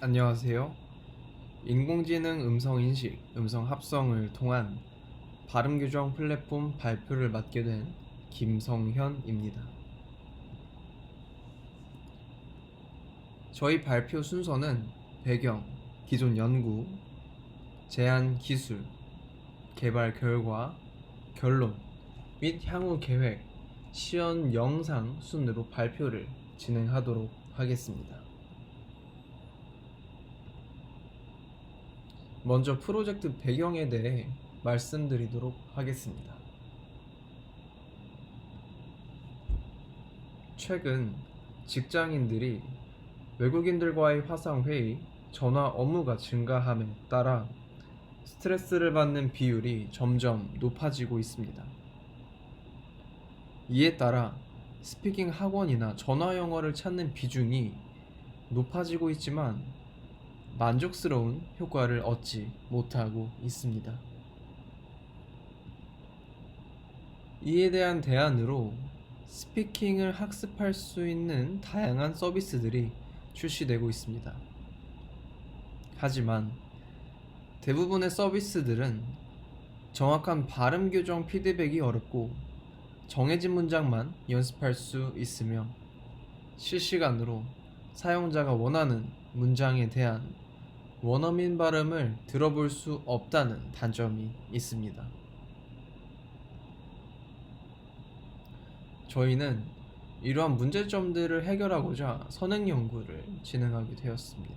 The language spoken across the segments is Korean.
안녕하세요. 인공지능 음성 인식, 음성 합성을 통한 발음 교정 플랫폼 발표를 맡게 된 김성현입니다. 저희 발표 순서는 배경, 기존 연구, 제안 기술, 개발 결과, 결론 및 향후 계획, 시연 영상 순으로 발표를 진행하도록 하겠습니다. 먼저 프로젝트 배경에 대해 말씀드리도록 하겠습니다. 최근 직장인들이 외국인들과의 화상회의, 전화 업무가 증가함에 따라 스트레스를 받는 비율이 점점 높아지고 있습니다. 이에 따라 스피킹 학원이나 전화 영어를 찾는 비중이 높아지고 있지만 만족스러운 효과를 얻지 못하고 있습니다. 이에 대한 대안으로 스피킹을 학습할 수 있는 다양한 서비스들이 출시되고 있습니다. 하지만 대부분의 서비스들은 정확한 발음 교정 피드백이 어렵고 정해진 문장만 연습할 수 있으며 실시간으로 사용자가 원하는 문장에 대한 원어민 발음을 들어볼 수 없다는 단점이 있습니다. 저희는 이러한 문제점들을 해결하고자 선행 연구를 진행하게 되었습니다.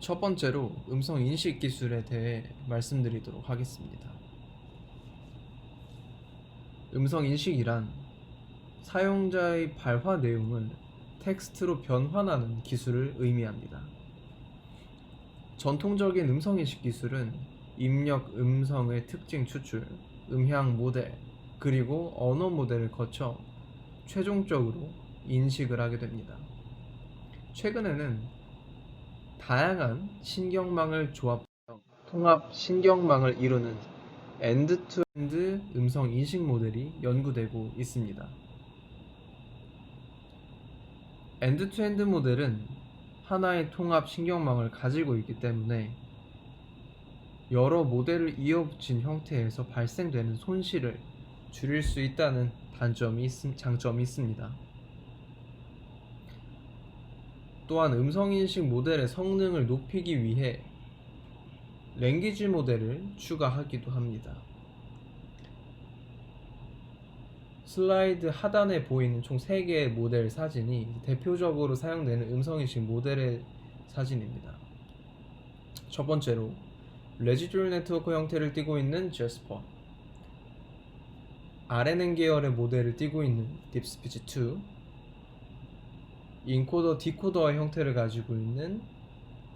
첫 번째로 음성 인식 기술에 대해 말씀드리도록 하겠습니다. 음성 인식이란 사용자의 발화 내용을 텍스트로 변환하는 기술을 의미합니다. 전통적인 음성 인식 기술은 입력 음성의 특징 추출, 음향 모델, 그리고 언어 모델을 거쳐 최종적으로 인식을 하게 됩니다. 최근에는 다양한 신경망을 조합 통합 신경망을 이루는 엔드-투-엔드 음성 인식 모델이 연구되고 있습니다. 엔드-투-엔드 모델은 하나의 통합 신경망을 가지고 있기 때문에 여러 모델을 이어붙인 형태에서 발생되는 손실을 줄일 수 있다는 단점이 있, 장점이 있습니다. 또한 음성인식 모델의 성능을 높이기 위해 랭귀지 모델을 추가하기도 합니다. 슬라이드 하단에 보이는 총 3개의 모델 사진이 대표적으로 사용되는 음성인식 모델의 사진입니다. 첫 번째로 레지듀얼 네트워크 형태를 띠고 있는 제스퍼 RNN 계열의 모델을 띠고 있는 딥스피치 2 인코더 디코더의 형태를 가지고 있는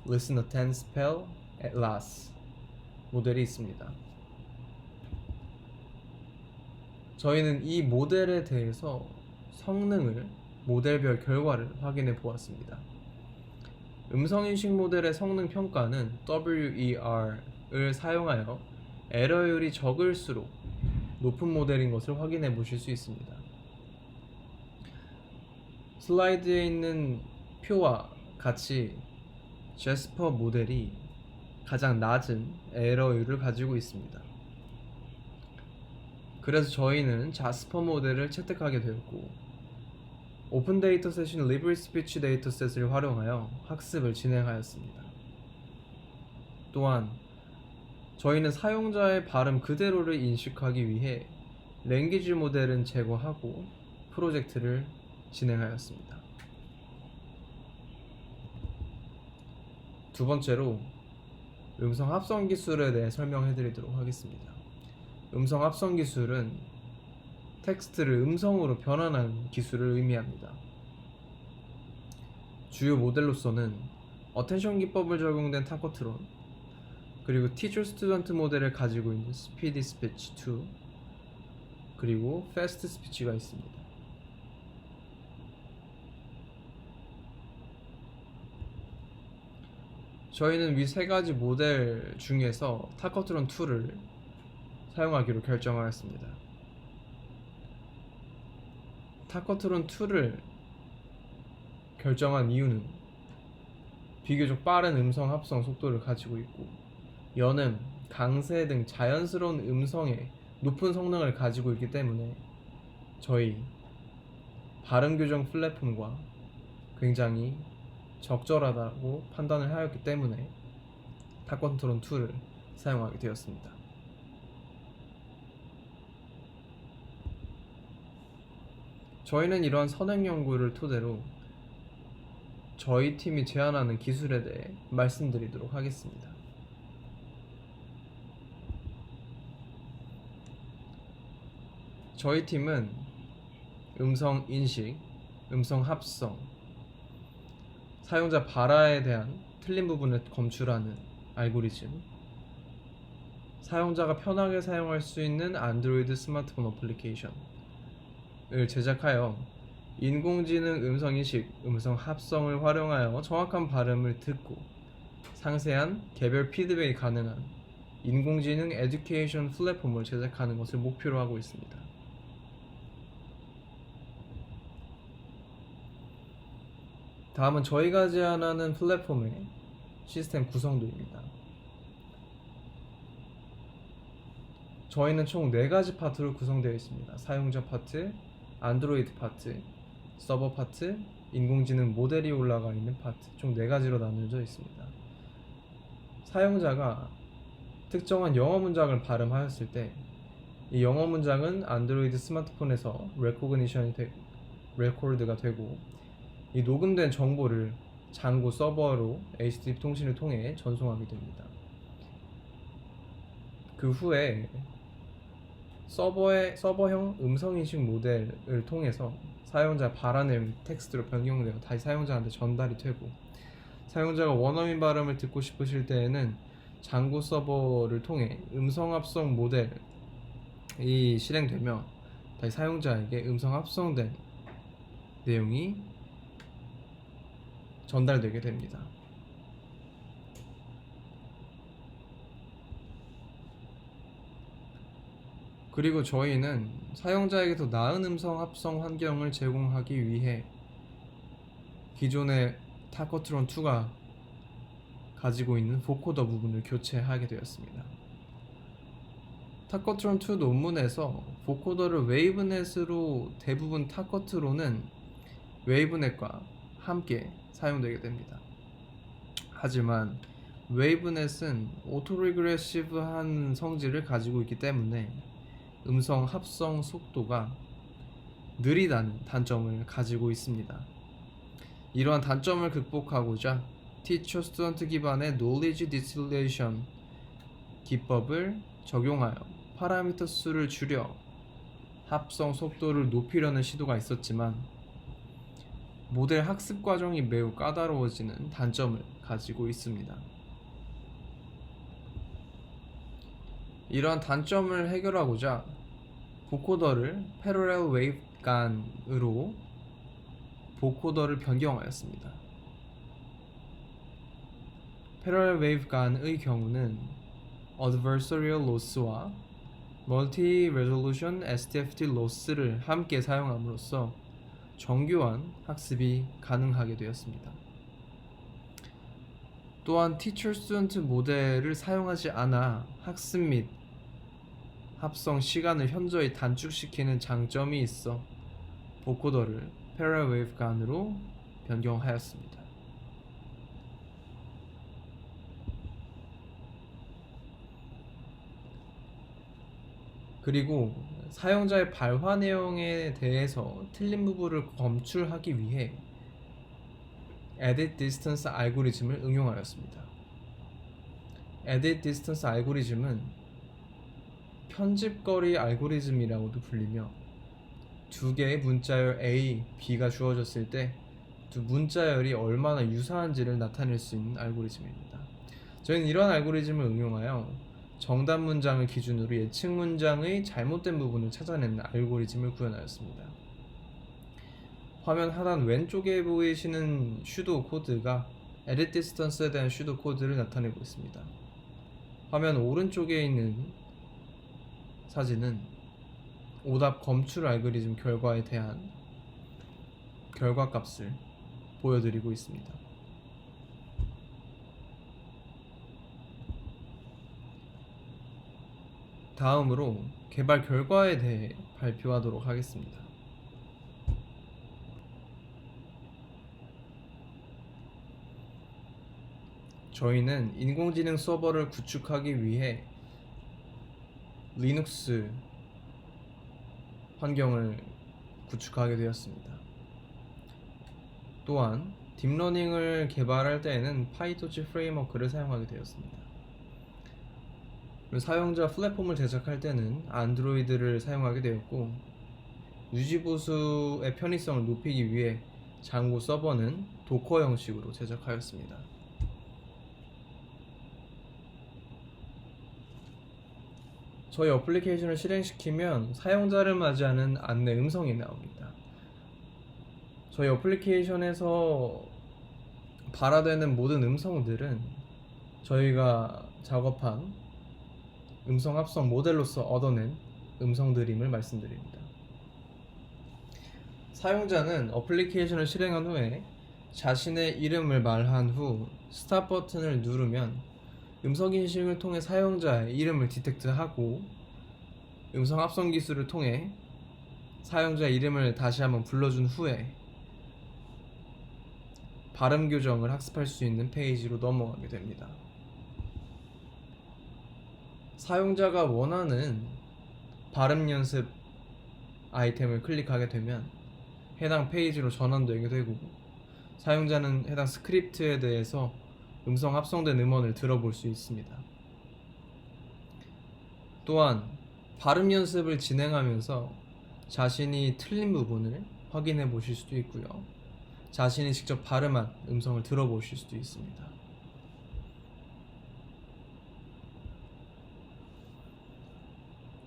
Listen Attend Spell Atlas 모델이 있습니다. 저희는 이 모델에 대해서 성능을 모델별 결과를 확인해 보았습니다. 음성인식 모델의 성능 평가는 WER을 사용하여 에러율이 적을수록 높은 모델인 것을 확인해 보실 수 있습니다. 슬라이드에 있는 표와 같이 제스퍼 모델이 가장 낮은 에러율을 가지고 있습니다. 그래서 저희는 자스퍼 모델을 채택하게 되었고 오픈 데이터셋인 리브리 스피치 데이터셋을 활용하여 학습을 진행하였습니다. 또한 저희는 사용자의 발음 그대로를 인식하기 위해 랭귀지 모델은 제거하고 프로젝트를 진행하였습니다. 두 번째로 음성 합성 기술에 대해 설명해 드리도록 하겠습니다. 음성 합성 기술은 텍스트를 음성으로 변환하는 기술을 의미합니다. 주요 모델로서는 어텐션 기법을 적용된 타코트론 그리고 티처 스튜던트 모델을 가지고 있는 스피디 스피치 2 그리고 패스트 스피치가 있습니다. 저희는 위 세 가지 모델 중에서 타커트론 2를 사용하기로 결정하였습니다. 타커트론 2를 결정한 이유는 비교적 빠른 음성 합성 속도를 가지고 있고 연음, 강세 등 자연스러운 음성의 높은 성능을 가지고 있기 때문에 저희 발음 교정 플랫폼과 굉장히 적절하다고 판단을 하였기 때문에 탑컨트론 2를 사용하게 되었습니다. 저희는 이러한 선행 연구를 토대로 저희 팀이 제안하는 기술에 대해 말씀드리도록 하겠습니다. 저희 팀은 음성 인식, 음성 합성, 사용자 발화에 대한 틀린 부분을 검출하는 알고리즘, 사용자가 편하게 사용할 수 있는 안드로이드 스마트폰 어플리케이션 을 제작하여 인공지능 음성 인식, 음성 합성을 활용하여 정확한 발음을 듣고 상세한 개별 피드백이 가능한 인공지능 에듀케이션 플랫폼을 제작하는 것을 목표로 하고 있습니다. 다음은 저희가 제안하는 플랫폼의 시스템 구성도입니다. 저희는 총 4가지 파트로 구성되어 있습니다. 사용자 파트, 안드로이드 파트, 서버 파트, 인공지능 모델이 올라가 있는 파트 총 4가지로 나누어져 있습니다. 사용자가 특정한 영어 문장을 발음하였을 때 이 영어 문장은 안드로이드 스마트폰에서 레코그니션이 되, 레코드가 되고 이 녹음된 정보를 장고 서버로 HTTP 통신을 통해 전송하게 됩니다. 그 후에 서버의 서버형 음성 인식 모델을 통해서 사용자 내용이 텍스트로 변경되어 다시 사용자한테 전달이 되고 사용자가 원어민 발음을 듣고 싶으실 때에는 장고 서버를 통해 음성 합성 모델이 실행되며 다시 사용자에게 음성 합성된 내용이 전달되게 됩니다. 그리고 저희는 사용자에게 더 나은 음성 합성 환경을 제공하기 위해 기존의 타커트론 2가 가지고 있는 보코더 부분을 교체하게 되었습니다. 타커트론 2 논문에서 보코더를 웨이브넷으로 대부분 타커트론은 웨이브넷과 함께 사용되게 됩니다. 하지만 웨이브넷은 오토리그레시브한 성질을 가지고 있기 때문에 음성 합성 속도가 느리다는 단점을 가지고 있습니다. 이러한 단점을 극복하고자 티처 스튜던트 기반의 knowledge distillation 기법을 적용하여 파라미터 수를 줄여 합성 속도를 높이려는 시도가 있었지만 모델 학습 과정이 매우 까다로워지는 단점을 가지고 있습니다. 이러한 단점을 해결하고자 보코더를 패러렐 웨이브 간으로 보코더를 변경하였습니다. 패러렐 웨이브 간의 경우는 adversarial loss와 multi resolution STFT loss를 함께 사용함으로써 정교한 학습이 가능하게 되었습니다. 또한 티처 스튜던트 모델을 사용하지 않아 학습 및 합성 시간을 현저히 단축시키는 장점이 있어 보코더를 패러웨이브 간으로 변경하였습니다. 그리고 사용자의 발화 내용에 대해서 틀린 부분을 검출하기 위해 Edit Distance 알고리즘을 응용하였습니다. Edit Distance 알고리즘은 편집거리 알고리즘이라고도 불리며 두 개의 문자열 A, B가 주어졌을 때 두 문자열이 얼마나 유사한지를 나타낼 수 있는 알고리즘입니다. 저희는 이런 알고리즘을 응용하여 정답 문장을 기준으로 예측 문장의 잘못된 부분을 찾아내는 알고리즘을 구현하였습니다. 화면 하단 왼쪽에 보이시는 슈도 코드가 edit distance에 대한 슈도 코드를 나타내고 있습니다. 화면 오른쪽에 있는 사진은 오답 검출 알고리즘 결과에 대한 결과 값을 보여드리고 있습니다. 다음으로 개발 결과에 대해 발표하도록 하겠습니다. 저희는 인공지능 서버를 구축하기 위해 리눅스 환경을 구축하게 되었습니다. 또한 딥러닝을 개발할 때에는 파이토치 프레임워크를 사용하게 되었습니다. 사용자 플랫폼을 제작할 때는 안드로이드를 사용하게 되었고 유지보수의 편의성을 높이기 위해 장고 서버는 도커 형식으로 제작하였습니다. 저희 어플리케이션을 실행시키면 사용자를 맞이하는 안내 음성이 나옵니다. 저희 어플리케이션에서 발화되는 모든 음성들은 저희가 작업한 음성 합성 모델로서 얻어낸 음성들임을 말씀드립니다. 사용자는 어플리케이션을 실행한 후에 자신의 이름을 말한 후 스탑 버튼을 누르면 음성 인식을 통해 사용자의 이름을 디텍트하고 음성 합성 기술을 통해 사용자의 이름을 다시 한번 불러준 후에 발음 교정을 학습할 수 있는 페이지로 넘어가게 됩니다. 사용자가 원하는 발음 연습 아이템을 클릭하게 되면 해당 페이지로 전환되게 되고 사용자는 해당 스크립트에 대해서 음성 합성된 음원을 들어볼 수 있습니다. 또한 발음 연습을 진행하면서 자신이 틀린 부분을 확인해 보실 수도 있고요. 자신이 직접 발음한 음성을 들어보실 수도 있습니다.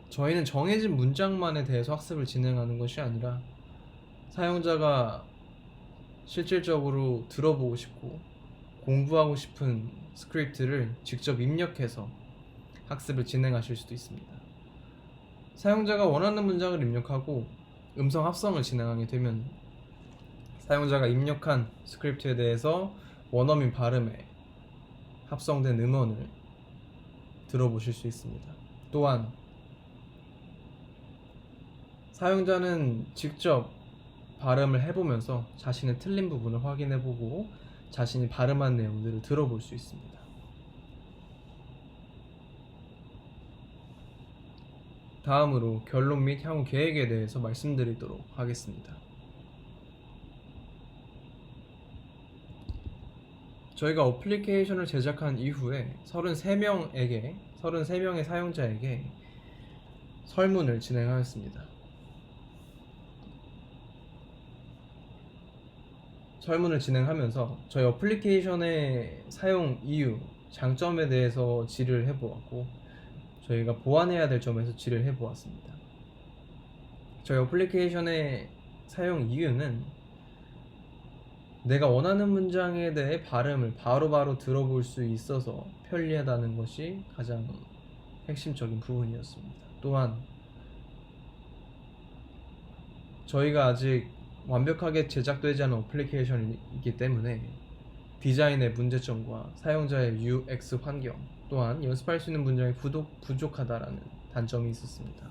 저희는 정해진 문장만에 대해서 학습을 진행하는 것이 아니라 사용자가 실질적으로 들어보고 싶고 공부하고 싶은 스크립트를 직접 입력해서 학습을 진행하실 수도 있습니다. 사용자가 원하는 문장을 입력하고 음성 합성을 진행하게 되면 사용자가 입력한 스크립트에 대해서 원어민 발음에 합성된 음원을 들어보실 수 있습니다. 또한 사용자는 직접 발음을 해보면서 자신의 틀린 부분을 확인해보고 자신이 발음한 내용들을 들어볼 수 있습니다. 다음으로 결론 및 향후 계획에 대해서 말씀드리도록 하겠습니다. 저희가 어플리케이션을 제작한 이후에 33명에게 33명의 사용자에게 설문을 진행하였습니다. 설문을 진행하면서 저희 어플리케이션의 사용 이유, 장점에 대해서 질의를 해보았고 저희가 보완해야 될 점에서 질의를 해보았습니다. 저희 어플리케이션의 사용 이유는 내가 원하는 문장에 대해 발음을 바로바로 들어볼 수 있어서 편리하다는 것이 가장 핵심적인 부분이었습니다. 또한 저희가 아직 완벽하게 제작되지 않은 어플리케이션이기 때문에 디자인의 문제점과 사용자의 UX 환경 또한 연습할 수 있는 문장이 부족, 부족하다라는 단점이 있었습니다.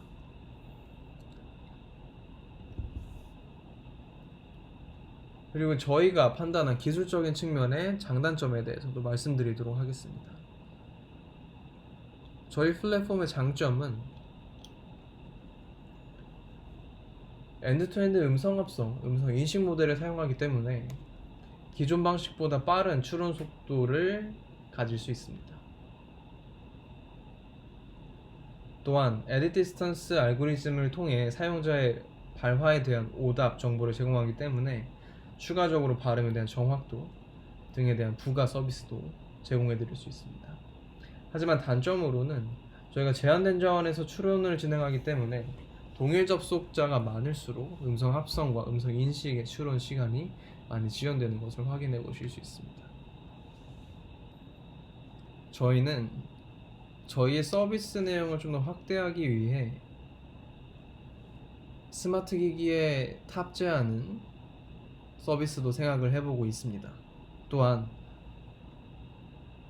그리고 저희가 판단한 기술적인 측면의 장단점에 대해서도 말씀드리도록 하겠습니다. 저희 플랫폼의 장점은 엔드투엔드 음성 합성, 음성 인식 모델을 사용하기 때문에 기존 방식보다 빠른 추론 속도를 가질 수 있습니다. 또한 에디 디스턴스 알고리즘을 통해 사용자의 발화에 대한 오답 정보를 제공하기 때문에 추가적으로 발음에 대한 정확도 등에 대한 부가 서비스도 제공해 드릴 수 있습니다. 하지만 단점으로는 저희가 제한된 자원에서 추론을 진행하기 때문에 동일 접속자가 많을수록 음성 합성과 음성 인식의 추론 시간이 많이 지연되는 것을 확인해 보실 수 있습니다. 저희는 저희의 서비스 내용을 좀 더 확대하기 위해 스마트 기기에 탑재하는 서비스도 생각을 해보고 있습니다. 또한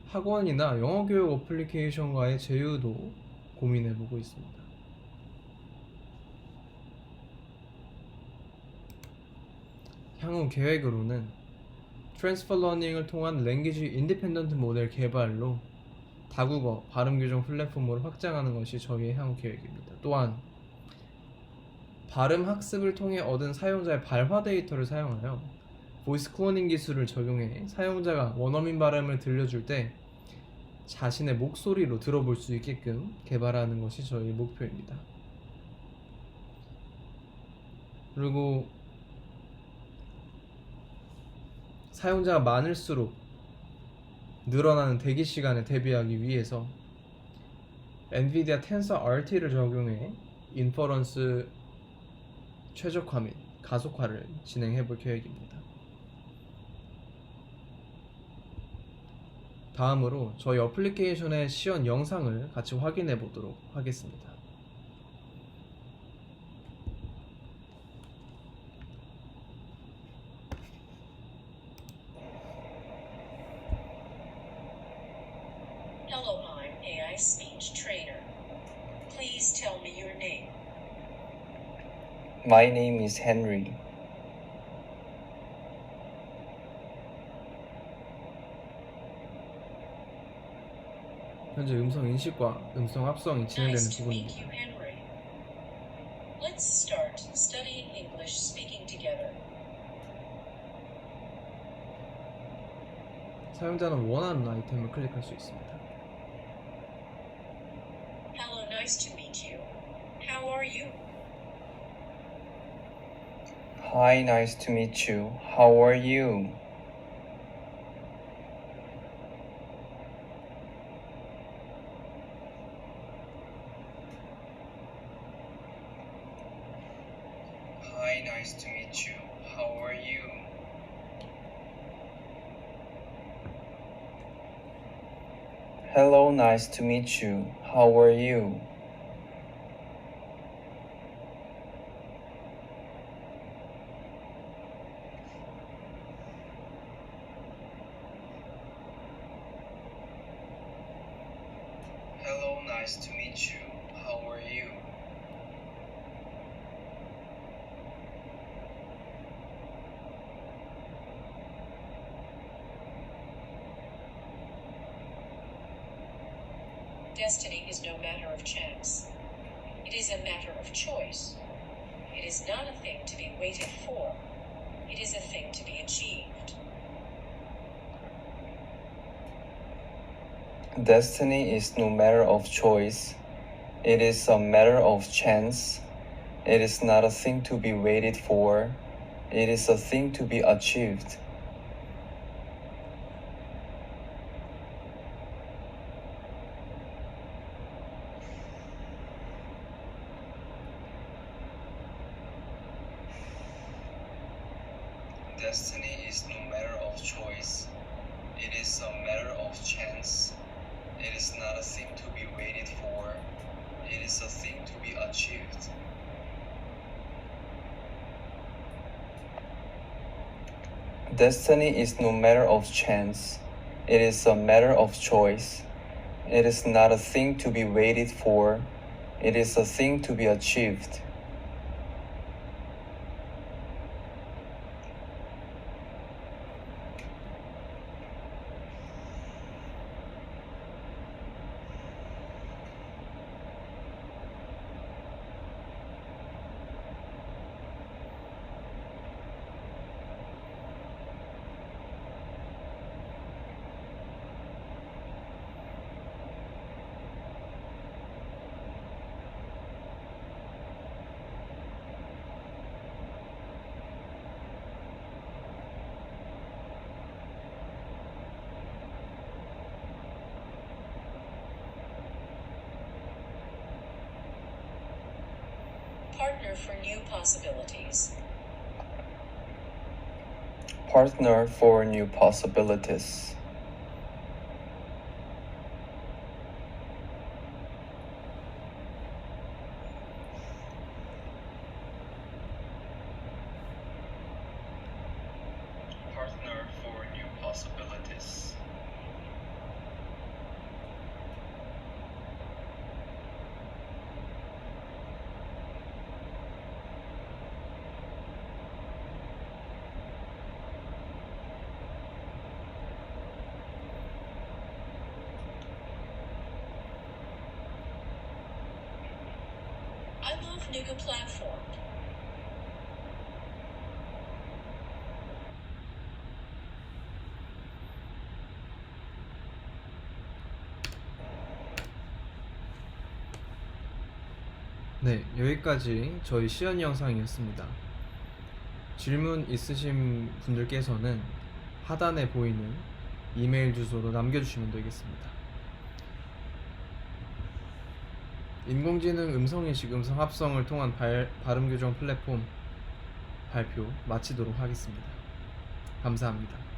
학원이나 영어 교육 어플리케이션과의 제휴도 고민해보고 있습니다. 향후 계획으로는 트랜스퍼 러닝을 통한 랭귀지 인디펜던트 모델 개발로 다국어 발음 교정 플랫폼으로 확장하는 것이 저희의 향후 계획입니다. 또한 발음 학습을 통해 얻은 사용자의 발화 데이터를 사용하여 보이스 클로닝 기술을 적용해 사용자가 원어민 발음을 들려줄 때 자신의 목소리로 들어볼 수 있게끔 개발하는 것이 저희 목표입니다. 그리고 사용자가 많을수록 늘어나는 대기 시간에 대비하기 위해서 엔비디아 텐서 RT를 적용해 인퍼런스 최적화 및 가속화를 진행해 볼 계획입니다. 다음으로 저희 어플리케이션의 시연 영상을 같이 확인해 보도록 하겠습니다. My name is Henry. 현재 음성 인식과 음성 합성이 진행되는 Nice to meet 부분입니다. you, Henry. Let's start studying English speaking together. 사용자는 원하는 아이템을 클릭할 수 있습니다. Hello, nice to meet you. How are you? Hi, nice to meet you. How are you? Hi, nice to meet you. How are you? Hello, nice to meet you. How are you? Hello, nice to meet you. How are you? Destiny is no matter of chance. It is a matter of choice. It is not a thing to be waited for. It is a thing to be achieved. Destiny is no matter of choice. It is a matter of chance. It is not a thing to be waited for. It is a thing to be achieved. Destiny is no matter of choice. It is a matter of chance. It is not a thing to be waited for. It is a thing to be achieved. Destiny is no matter of chance. It is a matter of choice. It is not a thing to be waited for. It is a thing to be achieved. Partner for new possibilities. Partner for new possibilities. I love Nuga platform. 네, 여기까지 저희 시연 영상이었습니다. 질문 있으신 분들께서는 하단에 보이는 이메일 주소로 남겨주시면 되겠습니다. 인공지능 음성인식 음성 합성을 통한 발, 발음 교정 플랫폼 발표 마치도록 하겠습니다. 감사합니다.